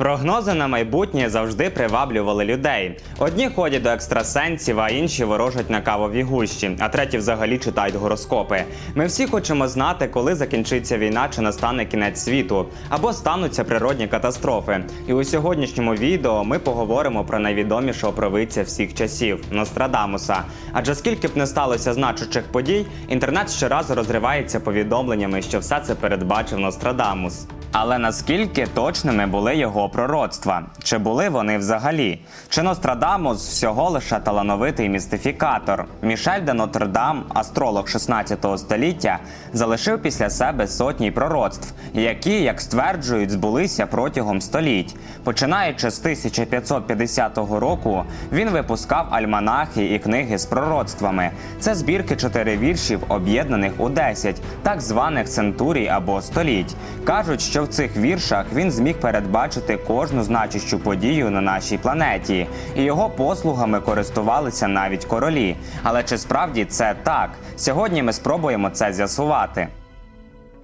Прогнози на майбутнє завжди приваблювали людей. Одні ходять до екстрасенсів, а інші ворожать на кавові гущі, а треті взагалі читають гороскопи. Ми всі хочемо знати, коли закінчиться війна чи настане кінець світу, або стануться природні катастрофи. І у сьогоднішньому відео ми поговоримо про найвідомішого провидця всіх часів Нострадамуса. Адже скільки б не сталося значучих подій, інтернет щоразу розривається повідомленнями, що все це передбачив Нострадамус. Але наскільки точними були його пророцтва? Чи були вони взагалі? Чи Нострадамус всього лише талановитий містифікатор? Мішель де Нотр-Дам, астролог 16 століття, залишив після себе сотні пророцтв, які, як стверджують, збулися протягом століть. Починаючи з 1550 року, він випускав альманахи і книги з пророцтвами. Це збірки чотири віршів, об'єднаних у 10, так званих центурій або століть. Кажуть, що в цих віршах він зміг передбачити кожну значущу подію на нашій планеті, і його послугами користувалися навіть королі. Але чи справді це так? Сьогодні ми спробуємо це з'ясувати.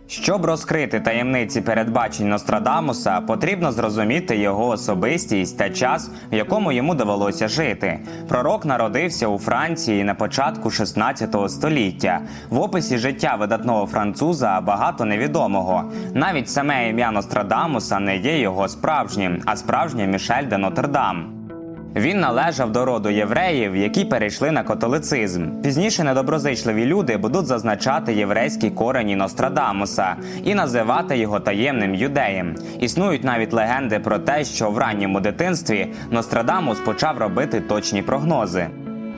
Щоб розкрити таємниці передбачень Нострадамуса, потрібно зрозуміти його особистість та час, в якому йому довелося жити. Пророк народився у Франції на початку 16 століття. В описі життя видатного француза багато невідомого. Навіть саме ім'я Нострадамуса не є його справжнім, а справжнє Мішель де Нотр-Дам. Він належав до роду євреїв, які перейшли на католицизм. Пізніше недоброзичливі люди будуть зазначати єврейські корені Нострадамуса і називати його таємним юдеєм. Існують навіть легенди про те, що в ранньому дитинстві Нострадамус почав робити точні прогнози.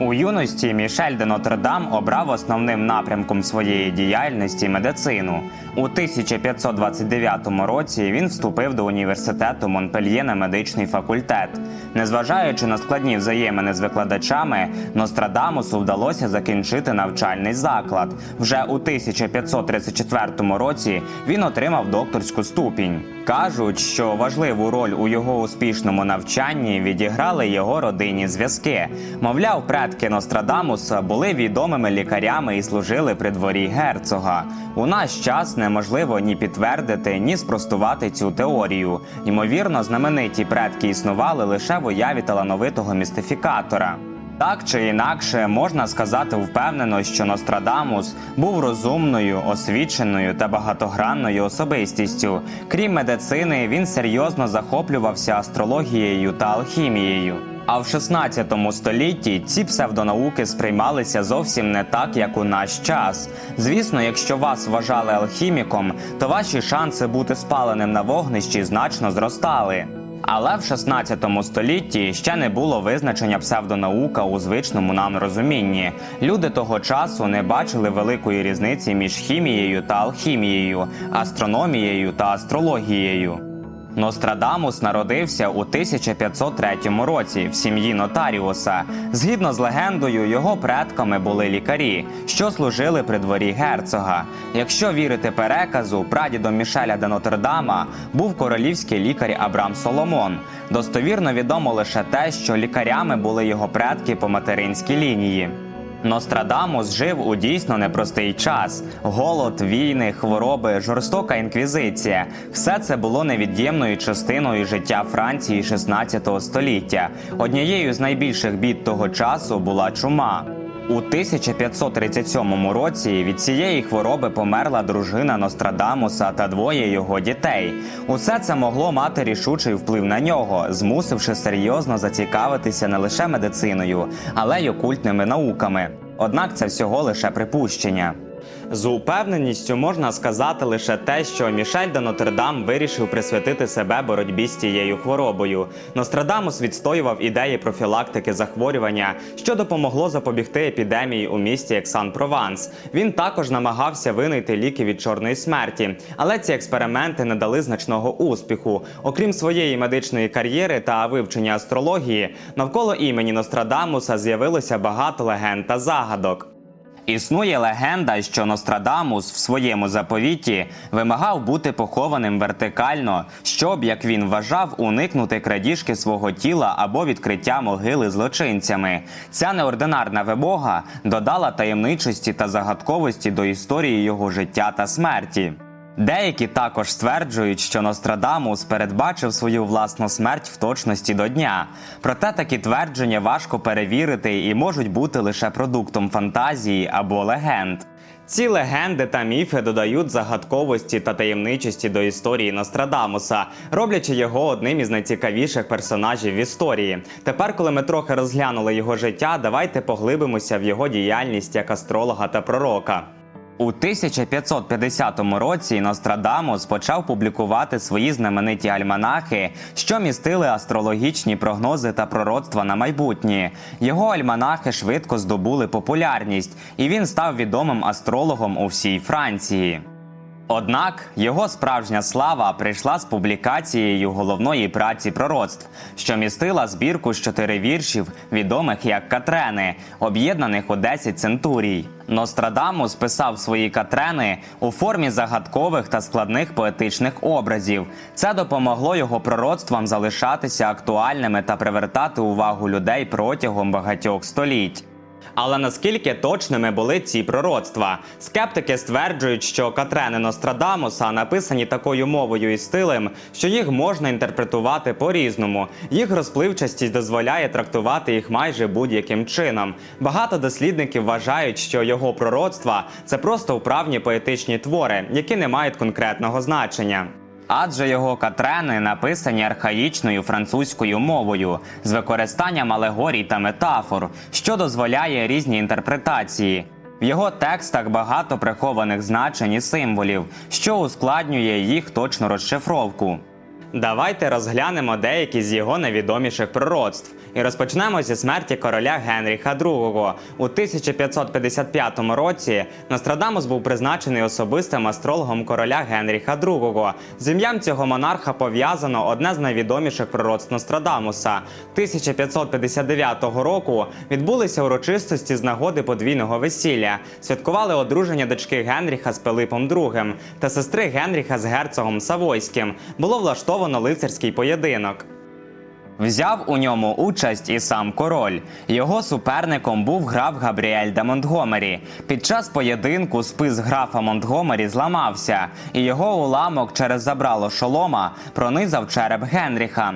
У юності Мішель де Нотр-Дам обрав основним напрямком своєї діяльності медицину. У 1529 році він вступив до університету Монпельє на медичний факультет. Незважаючи на складні взаємини з викладачами, Нострадамусу вдалося закінчити навчальний заклад. Вже у 1534 році він отримав докторську ступінь. Кажуть, що важливу роль у його успішному навчанні відіграли його родинні зв'язки. Мовляв, предки Нострадамуса були відомими лікарями і служили при дворі герцога. У наш час неможливо ні підтвердити, ні спростувати цю теорію. Ймовірно, знамениті предки існували лише в уяві талановитого містифікатора. Так чи інакше можна сказати впевнено, що Нострадамус був розумною, освіченою та багатогранною особистістю. Крім медицини, він серйозно захоплювався астрологією та алхімією. А в 16 столітті ці псевдонауки сприймалися зовсім не так, як у наш час. Звісно, якщо вас вважали алхіміком, то ваші шанси бути спаленим на вогнищі значно зростали. Але в 16 столітті ще не було визначення псевдонаука у звичному нам розумінні. Люди того часу не бачили великої різниці між хімією та алхімією, астрономією та астрологією. Нострадамус народився у 1503 році в сім'ї нотаріуса. Згідно з легендою, його предками були лікарі, що служили при дворі герцога. Якщо вірити переказу, прадідом Мішеля де Нотр-Дама був королівський лікар Абрам Соломон. Достовірно відомо лише те, що лікарями були його предки по материнській лінії. Нострадамус жив у дійсно непростий час: голод, війни, хвороби, жорстока інквізиція. Все це було невід'ємною частиною життя Франції 16 століття. Однією з найбільших бід того часу була чума. У 1537 році від цієї хвороби померла дружина Нострадамуса та двоє його дітей. Усе це могло мати рішучий вплив на нього, змусивши серйозно зацікавитися не лише медициною, але й окультними науками. Однак це всього лише припущення. З упевненістю можна сказати лише те, що Мішель де Нотр-Дам вирішив присвятити себе боротьбі з цією хворобою. Нострадамус відстоював ідеї профілактики захворювання, що допомогло запобігти епідемії у місті Ексан-Прованс. Він також намагався винайти ліки від чорної смерті, але ці експерименти не дали значного успіху. Окрім своєї медичної кар'єри та вивчення астрології, навколо імені Нострадамуса з'явилося багато легенд та загадок. Існує легенда, що Нострадамус в своєму заповіті вимагав бути похованим вертикально, щоб, як він вважав, уникнути крадіжки свого тіла або відкриття могили злочинцями. Ця неординарна вимога додала таємничості та загадковості до історії його життя та смерті. Деякі також стверджують, що Нострадамус передбачив свою власну смерть в точності до дня. Проте такі твердження важко перевірити і можуть бути лише продуктом фантазії або легенд. Ці легенди та міфи додають загадковості та таємничості до історії Нострадамуса, роблячи його одним із найцікавіших персонажів в історії. Тепер, коли ми трохи розглянули його життя, давайте поглибимося в його діяльність як астролога та пророка. У 1550 році Нострадамус почав публікувати свої знамениті альманахи, що містили астрологічні прогнози та пророцтва на майбутнє. Його альманахи швидко здобули популярність, і він став відомим астрологом у всій Франції. Однак його справжня слава прийшла з публікацією головної праці пророцтв, що містила збірку з чотири віршів, відомих як Катрени, об'єднаних у 10 центурій. Нострадамус писав свої катрени у формі загадкових та складних поетичних образів. Це допомогло його пророцтвам залишатися актуальними та привертати увагу людей протягом багатьох століть. Але наскільки точними були ці пророцтва? Скептики стверджують, що Катрени Нострадамуса написані такою мовою і стилем, що їх можна інтерпретувати по-різному. Їх розпливчастість дозволяє трактувати їх майже будь-яким чином. Багато дослідників вважають, що його пророцтва це просто вправні поетичні твори, які не мають конкретного значення. Адже його катрени написані архаїчною французькою мовою з використанням алегорій та метафор, що дозволяє різні інтерпретації. В його текстах багато прихованих значень і символів, що ускладнює їх точну розшифровку. Давайте розглянемо деякі з його найвідоміших пророцтв і розпочнемо зі смерті короля Генріха II. У 1555 році Нострадамус був призначений особистим астрологом короля Генріха II. З ім'ям цього монарха пов'язано одне з найвідоміших пророцтв Нострадамуса. 1559 року відбулися урочистості з нагоди подвійного весілля. Святкували одруження дочки Генріха з Пилипом II та сестри Генріха з герцогом Савойським. Було влаштовано лицарський поєдинок. Взяв у ньому участь і сам король. Його суперником був граф Габріель де Монтгомері. Під час поєдинку спис графа Монтгомері зламався, і його уламок через забрало шолома пронизав череп Генріха.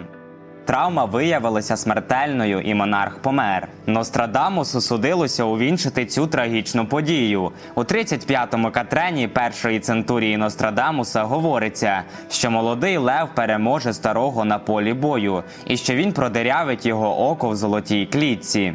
Травма виявилася смертельною, і монарх помер. Нострадамусу судилося увінчити цю трагічну подію. У 35-му катрені першої центурії Нострадамуса говориться, що молодий лев переможе старого на полі бою, і що він продирявить його око в золотій клітці.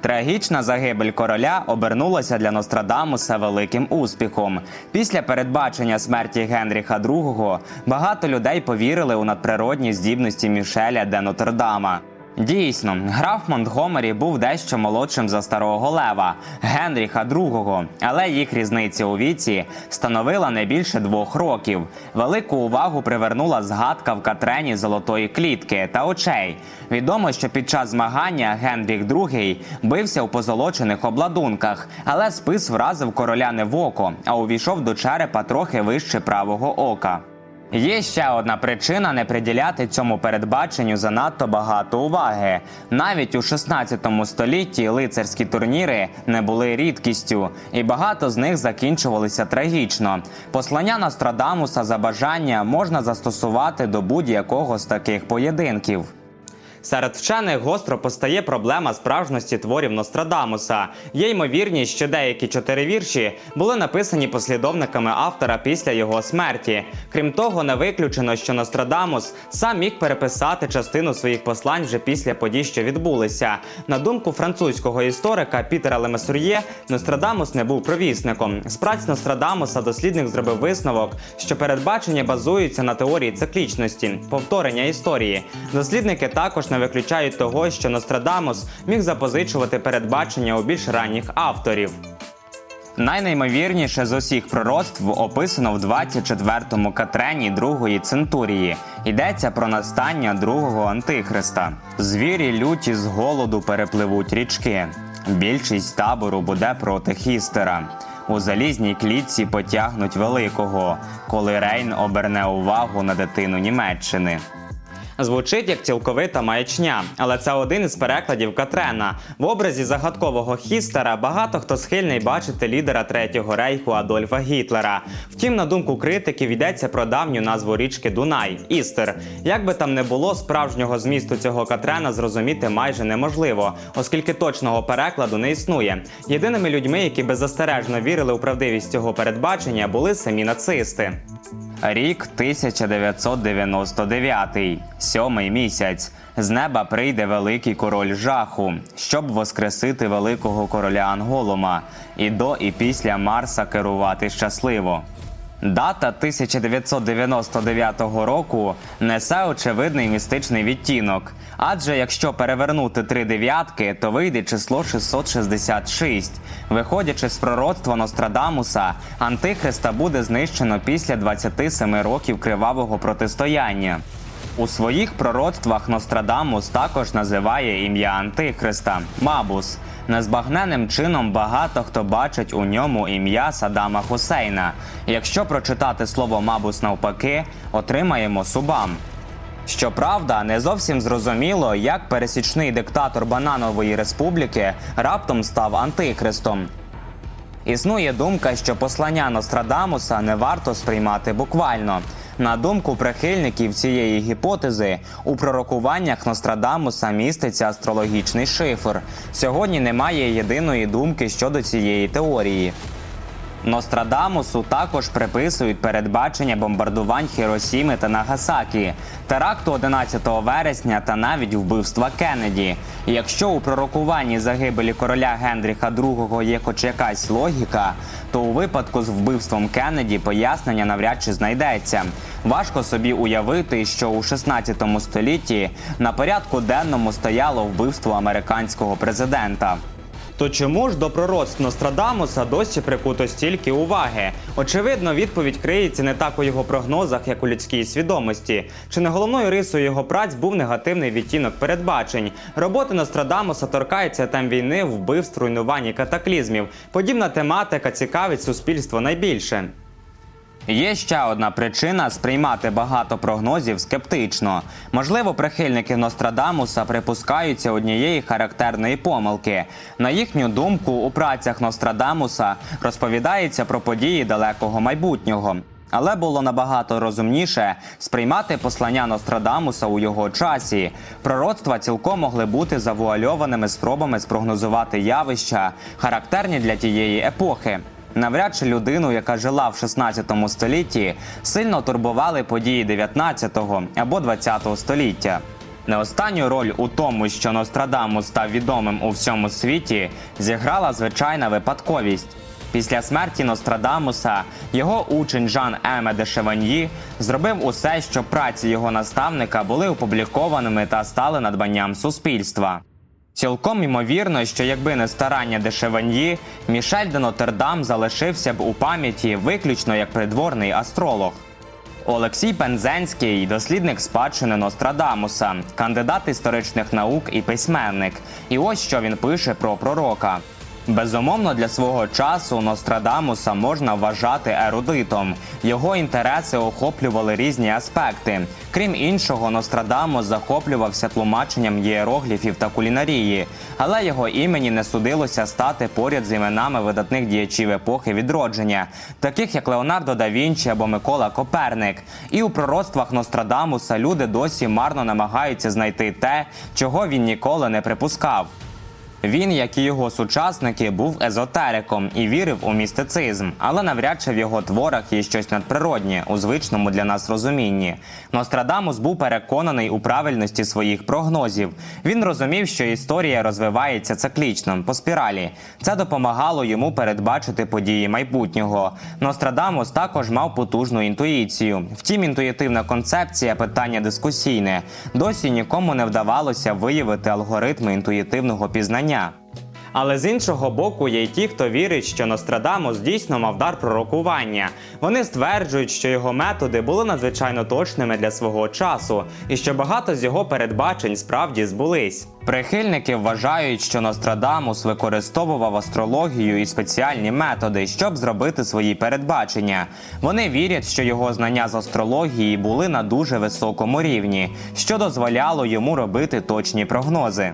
Трагічна загибель короля обернулася для Нострадамуса великим успіхом. Після передбачення смерті Генріха II багато людей повірили у надприродні здібності Мішеля де Нотр-Дама. Дійсно, граф Монтгомері був дещо молодшим за старого лева Генріха II, але їх різниця у віці становила не більше двох років. Велику увагу привернула згадка в Катрені золотої клітки та очей. Відомо, що під час змагання Генріх II бився у позолочених обладунках, але спис вразив короля не в око, а увійшов до черепа трохи вище правого ока. Є ще одна причина не приділяти цьому передбаченню занадто багато уваги. Навіть у 16 столітті лицарські турніри не були рідкістю, і багато з них закінчувалися трагічно. Послання Нострадамуса за бажання можна застосувати до будь-якого з таких поєдинків. Серед вчених гостро постає проблема справжності творів Нострадамуса. Є ймовірність, що деякі чотири вірші були написані послідовниками автора після його смерті. Крім того, не виключено, що Нострадамус сам міг переписати частину своїх послань вже після подій, що відбулися. На думку французького історика Пітера Лемесур'є, Нострадамус не був провісником. З праць Нострадамуса дослідник зробив висновок, що передбачення базуються на теорії циклічності, повторення історії. Дослідники також не виключають того, що Нострадамус міг запозичувати передбачення у більш ранніх авторів. Найнеймовірніше з усіх пророцтв описано в 24-му катрені другої центурії. Йдеться про настання другого антихриста. Звірі люті з голоду перепливуть річки. Більшість табору буде проти хістера. У залізній клітці потягнуть великого, коли Рейн оберне увагу на дитину Німеччини. Звучить як цілковита маячня, але це один із перекладів Катрена. В образі загадкового хістера багато хто схильний бачити лідера третього рейху Адольфа Гітлера. Втім, на думку критиків, йдеться про давню назву річки Дунай Істер. Як би там не було, справжнього змісту цього Катрена зрозуміти майже неможливо, оскільки точного перекладу не існує. Єдиними людьми, які беззастережно вірили у правдивість цього передбачення, були самі нацисти. Рік 1999, сьомий місяць. З неба прийде великий король жаху, щоб воскресити великого короля Анголома і до і після Марса керувати щасливо. Дата 1999 року несе очевидний містичний відтінок. Адже якщо перевернути три дев'ятки, то вийде число 666. Виходячи з пророцтва Нострадамуса, Антихриста буде знищено після 27 років кривавого протистояння. У своїх пророцтвах Нострадамус також називає ім'я Антихриста Мабус. Незбагненним чином багато хто бачить у ньому ім'я Садама Хусейна. Якщо прочитати слово Мабус навпаки, отримаємо Субам. Щоправда, не зовсім зрозуміло, як пересічний диктатор Бананової республіки раптом став антихристом. Існує думка, що послання Нострадамуса не варто сприймати буквально. На думку прихильників цієї гіпотези, у пророкуваннях Нострадамуса міститься астрологічний шифр. Сьогодні немає єдиної думки щодо цієї теорії. Нострадамусу також приписують передбачення бомбардувань Хіросіми та Нагасакі, теракту 11 вересня та навіть вбивства Кеннеді. Якщо у пророкуванні загибелі короля Генріха II є хоч якась логіка, то у випадку з вбивством Кеннеді пояснення навряд чи знайдеться. Важко собі уявити, що у 16 столітті на порядку денному стояло вбивство американського президента. То чому ж до пророцтв Нострадамуса досі прикуто стільки уваги? Очевидно, відповідь криється не так у його прогнозах, як у людській свідомості. Чи не головною рисою його праць був негативний відтінок передбачень? Роботи Нострадамуса торкаються тем війни, вбивств, руйнувань і катаклізмів. Подібна тематика цікавить суспільство найбільше. Є ще одна причина сприймати багато прогнозів скептично. Можливо, прихильники Нострадамуса припускаються однієї характерної помилки. На їхню думку, у працях Нострадамуса розповідається про події далекого майбутнього. Але було набагато розумніше сприймати послання Нострадамуса у його часі. Пророцтва цілком могли бути завуальованими спробами спрогнозувати явища, характерні для тієї епохи. Навряд чи людину, яка жила в 16 столітті, сильно турбували події 19 або 20 століття. Не останню роль у тому, що Нострадамус став відомим у всьому світі, зіграла звичайна випадковість. Після смерті Нострадамуса його учень Жан Еме де Шеваньї зробив усе, щоб праці його наставника були опублікованими та стали надбанням суспільства. Цілком ймовірно, що якби не старання дешеваньї, Мішель де Нотердам залишився б у пам'яті виключно як придворний астролог. Олексій Пензенський дослідник спадщини Нострадамуса, кандидат історичних наук і письменник. І ось що він пише про пророка. Безумовно, для свого часу Нострадамуса можна вважати ерудитом. Його інтереси охоплювали різні аспекти. Крім іншого, Нострадамус захоплювався тлумаченням єрогліфів та кулінарії, але його імені не судилося стати поряд з іменами видатних діячів епохи відродження, таких як Леонардо да Вінчі або Микола Коперник. І у пророцтвах Нострадамуса люди досі марно намагаються знайти те, чого він ніколи не припускав. Він, як і його сучасники, був езотериком і вірив у містицизм, але навряд чи в його творах є щось надприроднє у звичному для нас розумінні. Нострадамус був переконаний у правильності своїх прогнозів. Він розумів, що історія розвивається циклічно по спіралі. Це допомагало йому передбачити події майбутнього. Нострадамус також мав потужну інтуїцію. Втім, інтуїтивна концепція питання дискусійне. Досі нікому не вдавалося виявити алгоритми інтуїтивного пізнання. Але з іншого боку, є й ті, хто вірить, що Нострадамус дійсно мав дар пророкування. Вони стверджують, що його методи були надзвичайно точними для свого часу, і що багато з його передбачень справді збулись. Прихильники вважають, що Нострадамус використовував астрологію і спеціальні методи, щоб зробити свої передбачення. Вони вірять, що його знання з астрології були на дуже високому рівні, що дозволяло йому робити точні прогнози.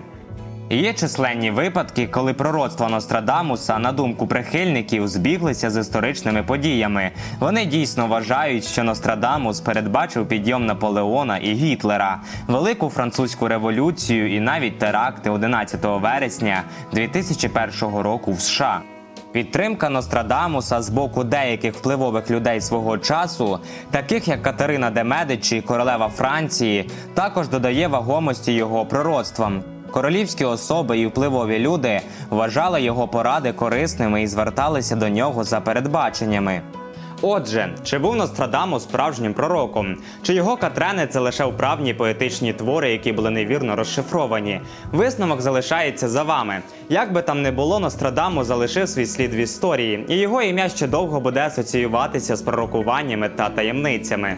Є численні випадки, коли пророцтва Нострадамуса, на думку прихильників, збіглися з історичними подіями. Вони дійсно вважають, що Нострадамус передбачив підйом Наполеона і Гітлера, велику французьку революцію і навіть теракти 11 вересня 2001 року в США. Підтримка Нострадамуса з боку деяких впливових людей свого часу, таких як Катерина де Медичі, королева Франції, також додає вагомості його пророцтвам. Королівські особи і впливові люди вважали його поради корисними і зверталися до нього за передбаченнями. Отже, чи був Нострадамус справжнім пророком? Чи його катрени це лише вправні поетичні твори, які були невірно розшифровані? Висновок залишається за вами. Як би там не було, Нострадамус залишив свій слід в історії, і його ім'я ще довго буде асоціюватися з пророкуваннями та таємницями.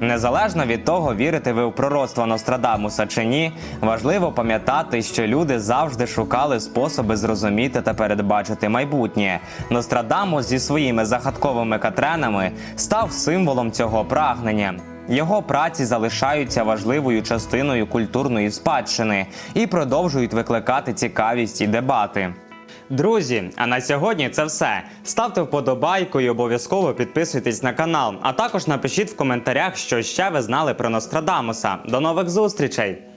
Незалежно від того, вірите ви в пророцтво Нострадамуса чи ні, важливо пам'ятати, що люди завжди шукали способи зрозуміти та передбачити майбутнє. Нострадамус зі своїми загадковими катренами став символом цього прагнення. Його праці залишаються важливою частиною культурної спадщини і продовжують викликати цікавість і дебати. Друзі, а на сьогодні це все. Ставте вподобайку і обов'язково підписуйтесь на канал. А також напишіть в коментарях, що ще ви знали про Нострадамуса. До нових зустрічей!